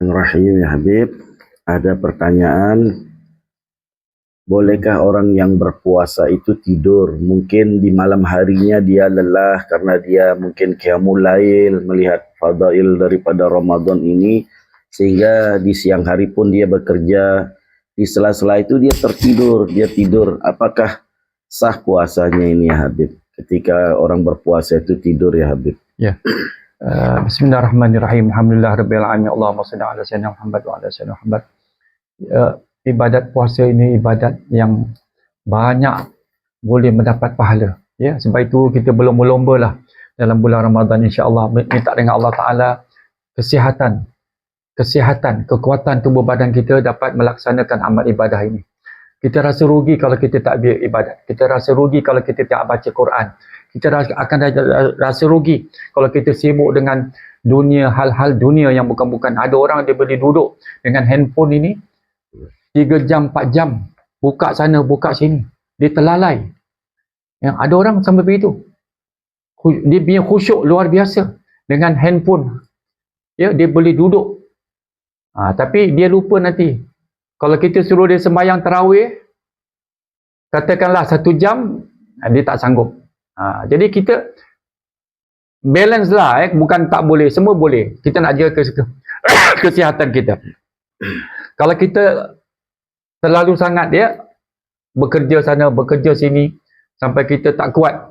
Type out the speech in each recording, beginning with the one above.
Rahim ya Habib, ada pertanyaan Bolehkah orang yang berpuasa itu tidur? Mungkin di malam harinya dia lelah karena dia mungkin qiyamul lail melihat fadail daripada Ramadan ini sehingga di siang hari pun dia bekerja di sela-sela itu dia tertidur, dia tidur. Apakah sah puasanya ini ya Habib? Ketika orang berpuasa itu tidur ya Habib. Ya. Uh, Bismillahirrahmanirrahim. Alhamdulillah rabbil alamin. Allahumma shalli ala sayyidina Muhammad wa ala sayyidina Muhammad. Uh, ibadat puasa ini ibadat yang banyak boleh mendapat pahala. Ya, sebab itu kita belum berlomba lah dalam bulan Ramadan insya-Allah minta dengan Allah Taala kesihatan, kesihatan, kekuatan tubuh badan kita dapat melaksanakan amal ibadah ini. Kita rasa rugi kalau kita tak ambil ibadat. Kita rasa rugi kalau kita tak baca Quran. Kita akan rasa rugi kalau kita sibuk dengan dunia, hal-hal dunia yang bukan-bukan. Ada orang dia boleh duduk dengan handphone ini 3 jam, 4 jam. Buka sana, buka sini. Dia terlalai. Yang ada orang sampai begitu. Dia punya khusyuk luar biasa. Dengan handphone. Ya, dia boleh duduk. Ha, tapi dia lupa nanti. Kalau kita suruh dia sembahyang terawih, katakanlah satu jam, ha, dia tak sanggup. Ha, jadi kita balance lah. Eh. Bukan tak boleh, semua boleh. Kita nak jaga kesihatan kita. Kalau kita terlalu sangat dia bekerja sana, bekerja sini sampai kita tak kuat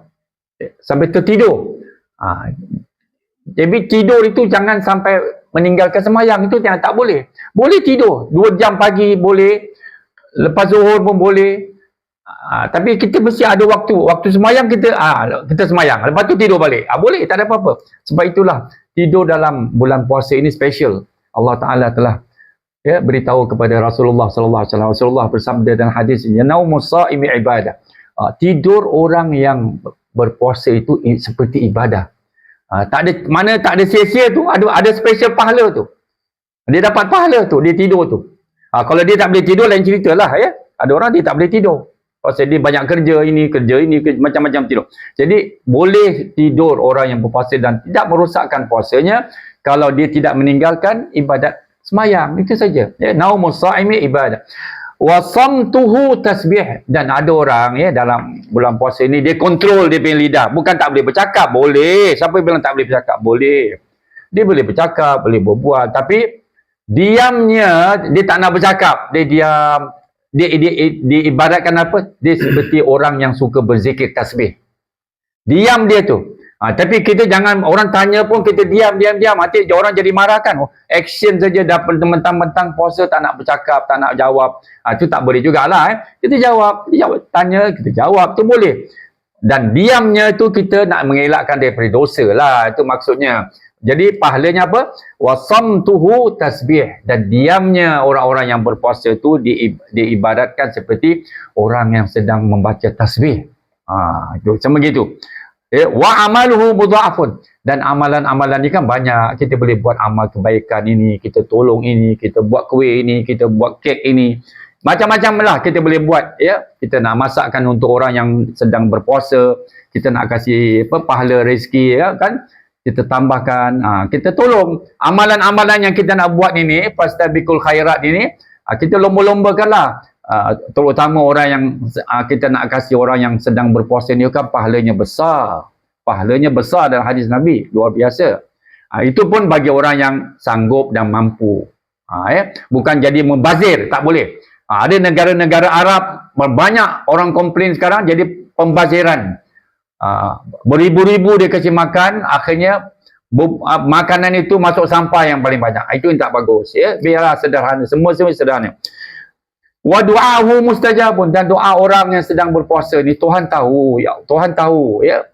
sampai tertidur ha. jadi tidur itu jangan sampai meninggalkan semayang itu yang tak boleh. Boleh tidur. 2 jam pagi boleh lepas zuhur pun boleh. Ha. tapi kita mesti ada waktu. Waktu semayang kita ha, kita semayang. Lepas tu tidur balik. Ha, boleh tak ada apa-apa. Sebab itulah tidur dalam bulan puasa ini special. Allah Ta'ala telah ya beritahu kepada Rasulullah sallallahu alaihi wasallam. Rasulullah bersabda dalam hadis ya naumus saimi ibadah. Uh, tidur orang yang berpuasa itu seperti ibadah uh, tak ada mana tak ada sia-sia tu ada ada special pahala tu. Dia dapat pahala tu dia tidur tu. Uh, kalau dia tak boleh tidur lain ceritalah ya. Ada orang dia tak boleh tidur. Pasal dia banyak kerja ini kerja ini macam-macam tidur. Jadi boleh tidur orang yang berpuasa dan tidak merosakkan puasanya kalau dia tidak meninggalkan ibadat semayang. Itu saja ya. Naumus saimi ibadah wa samtuhu tasbih. Dan ada orang ya dalam bulan puasa ini dia kontrol dia punya lidah. Bukan tak boleh bercakap boleh. Siapa bilang tak boleh bercakap? Boleh. Dia boleh bercakap boleh berbual. Tapi diamnya dia tak nak bercakap. Dia diam. Dia, dia, dia, dia ibaratkan apa? Dia seperti orang yang suka berzikir tasbih. Diam dia tu Ha, tapi kita jangan orang tanya pun kita diam diam diam nanti orang jadi marah kan. Oh, action saja dapat mentang-mentang puasa tak nak bercakap, tak nak jawab. Ha, tu tak boleh jugalah eh. Kita jawab, jawab, tanya, kita jawab tu boleh. Dan diamnya tu kita nak mengelakkan daripada dosa lah. Itu maksudnya. Jadi pahalanya apa? Wasamtuhu tasbih. Dan diamnya orang-orang yang berpuasa tu di, diibadatkan seperti orang yang sedang membaca tasbih. Ha, itu sama gitu eh, wa amaluhu mudha'afun. Dan amalan-amalan ni kan banyak. Kita boleh buat amal kebaikan ini kita tolong ini kita buat kuih ini kita buat kek ini. Macam-macam lah kita boleh buat ya. Kita nak masakkan untuk orang yang sedang berpuasa kita nak kasih apa pahala rezeki ya kan. Kita tambahkan ha, kita tolong. Amalan-amalan yang kita nak buat ini pastabikul khairat ini ha, kita lomba-lombakanlah uh, terutama orang yang uh, kita nak kasih orang yang sedang berpuasa ni kan pahalanya besar. Pahalanya besar dalam hadis Nabi. Luar biasa. Uh, itu pun bagi orang yang sanggup dan mampu. Uh, eh? bukan jadi membazir. Tak boleh. Uh, ada negara-negara Arab banyak orang komplain sekarang jadi pembaziran. Uh, beribu-ribu dia kasih makan akhirnya makanan itu masuk sampah yang paling banyak. Itu yang tak bagus ya. Biarlah sederhana. Semua semua sederhana wa du'ahu mustajabun. Dan doa orang yang sedang berpuasa ni Tuhan tahu ya Tuhan tahu ya.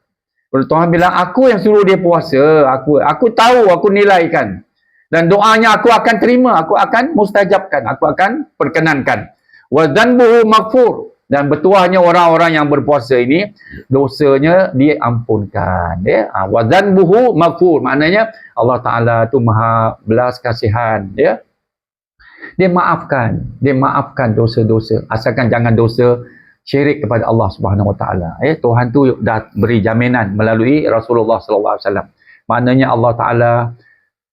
Tuhan bilang aku yang suruh dia puasa aku aku tahu aku nilaikan. Dan doanya aku akan terima aku akan mustajabkan aku akan perkenankan. Wa dhanbuhu maghfur. Dan bertuahnya orang-orang yang berpuasa ini dosanya diampunkan ya. Ha, wa dhanbuhu maghfur. Maknanya Allah taala tu maha belas kasihan ya dia maafkan dia maafkan dosa-dosa asalkan jangan dosa syirik kepada Allah Subhanahu Wa Taala eh Tuhan tu dah beri jaminan melalui Rasulullah sallallahu alaihi wasallam maknanya Allah Taala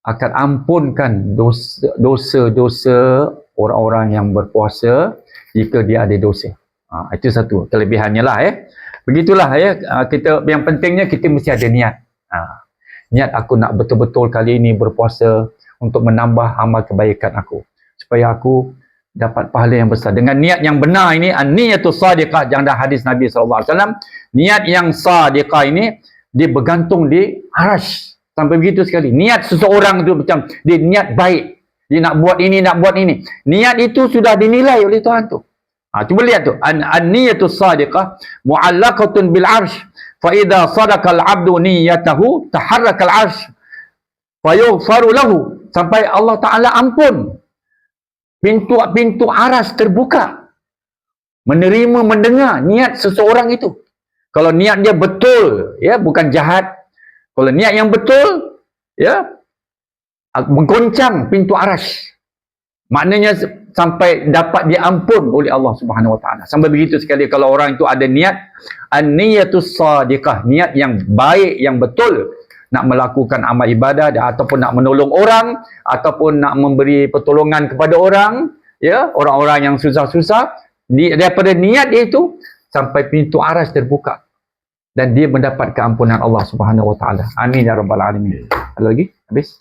akan ampunkan dosa- dosa-dosa orang-orang yang berpuasa jika dia ada dosa. Ha, itu satu kelebihannya lah eh. Begitulah ya Ah, kita yang pentingnya kita mesti ada niat. Ha, niat aku nak betul-betul kali ini berpuasa untuk menambah amal kebaikan aku supaya aku dapat pahala yang besar. Dengan niat yang benar ini an-niyatus sadiqah yang dah hadis Nabi sallallahu alaihi wasallam, niat yang sadiqah ini dia bergantung di arash. Sampai begitu sekali. Niat seseorang tu macam dia niat baik. Dia nak buat ini, nak buat ini. Niat itu sudah dinilai oleh Tuhan tu. Ha, cuba lihat tu. An- An-niyatus sadiqah mu'allaqatun bil arsh. Fa idza sadaqa al-'abdu niyyatahu taharraka al-arsh fayughfaru lahu sampai Allah Taala ampun. Pintu-pintu aras terbuka. Menerima mendengar niat seseorang itu. Kalau niat dia betul, ya, bukan jahat. Kalau niat yang betul, ya, menggoncang pintu aras. Maknanya sampai dapat diampun oleh Allah Subhanahu Wa Taala. Sampai begitu sekali kalau orang itu ada niat an-niyatus sadiqah, niat yang baik yang betul nak melakukan amal ibadah ataupun nak menolong orang ataupun nak memberi pertolongan kepada orang, ya, orang-orang yang susah-susah, di, daripada niat dia itu sampai pintu aras terbuka dan dia mendapat keampunan Allah Subhanahu Wa Taala. Amin ya rabbal alamin. Ada lagi? Habis?